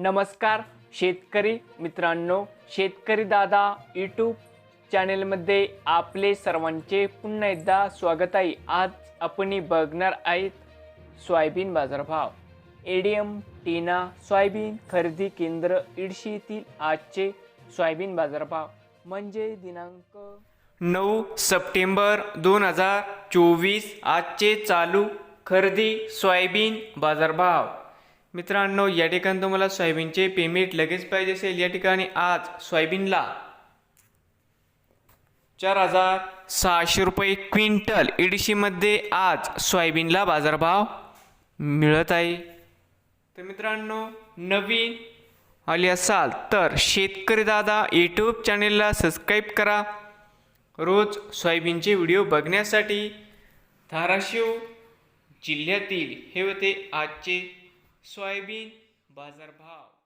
नमस्कार शेतकरी मित्रांनो शेतकरी दादा यूट्यूब चॅनेलमध्ये आपले सर्वांचे पुन्हा एकदा स्वागत आहे. आज आपण बघणार आहेत सोयाबीन बाजारभाव. एडीएम टीना सोयाबीन खरेदी केंद्र इडशी आजचे सोयाबीन बाजारभाव. म्हणजे दिनांक नऊ सप्टेंबर दोन हजार चोवीस आजचे चालू खरेदी सोयाबीन बाजारभाव. मित्रांनो या ठिकाणी तुम्हाला सोयाबीनचे पेमेंट लगेच पाहिजे असेल. या ठिकाणी आज सोयाबीनला चार हजार सहाशे रुपये क्विंटल ईडीसीमध्ये आज सोयाबीनला बाजारभाव मिळत आहे. तर मित्रांनो नवीन आले असाल तर शेतकरी दादा यूट्यूब चॅनेलला सबस्क्राईब करा. रोज सोयाबीनचे व्हिडिओ बघण्यासाठी धाराशिव जिल्ह्यातील हे होते आजचे सोयाबीन बाजारभाव.